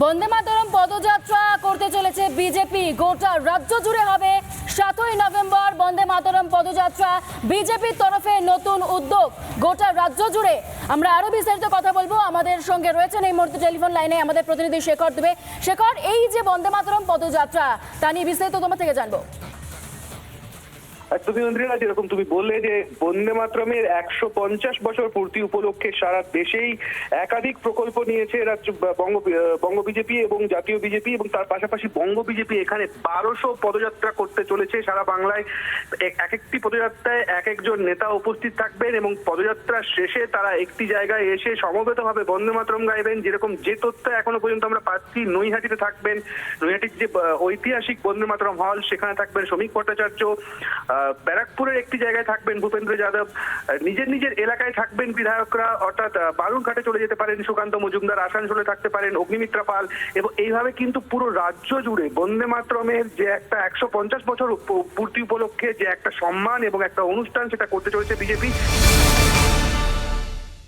বন্দে মাতরম পদযাত্রা করতে চলেছে বিজেপি। গোটা রাজ্য জুড়ে হবে সাতই নভেম্বর বন্দে মাতরম পদযাত্রা। বিজেপির তরফে নতুন উদ্যোগ। গোটা রাজ্য জুড়ে আমরা আরও বিস্তারিত কথা বলব। আমাদের সঙ্গে রয়েছেন এই মুহূর্তে টেলিফোন লাইনে আমাদের প্রতিনিধি শেখর দেবে। শেখর, এই যে বন্দে মাতরম পদযাত্রা, তা নিয়ে বিস্তারিত তোমার থেকে জানব। তুমি অন্দ্রিলা যেরকম তুমি বললে যে বন্দে মাতরমের একশো পঞ্চাশ বছর পূর্তি উপলক্ষে সারা দেশেই একাধিক প্রকল্প নিয়েছে রাজ্য বঙ্গ বঙ্গ বিজেপি এবং জাতীয় বিজেপি এবং তার পাশাপাশি বঙ্গ বিজেপি এখানে বারোশো পদযাত্রা করতে চলেছে সারা বাংলায়। এক এক একটি পদযাত্রায় এক একজন নেতা উপস্থিত থাকবেন এবং পদযাত্রার শেষে তারা একটি জায়গায় এসে সমবেতভাবে বন্দে মাতরম গাইবেন। যেরকম যে তথ্য এখনও পর্যন্ত আমরা পাচ্ছি, নৈহাটিতে থাকবেন। নৈহাটির যে ঐতিহাসিক বন্দে মাতরম হল, সেখানে থাকবেন শ্রমিক ভট্টাচার্য ব্যারাকপুরের একটি জায়গায় থাকবেন ভূপেন্দ্র যাদব। নিজের নিজের এলাকায় থাকবেন বিধায়করা, অর্থাৎ বালুরঘাটে চলে যেতে পারেন সুকান্ত মজুমদার, আসানসোলে থাকতে পারেন অগ্নিমিত্রা পাল এবং এইভাবে কিন্তু পুরো রাজ্য জুড়ে বন্দে মাতরমের যে একটা একশো পঞ্চাশ বছর পূর্তি উপলক্ষে যে একটা সম্মান এবং একটা অনুষ্ঠান সেটা করতে চলেছে বিজেপি।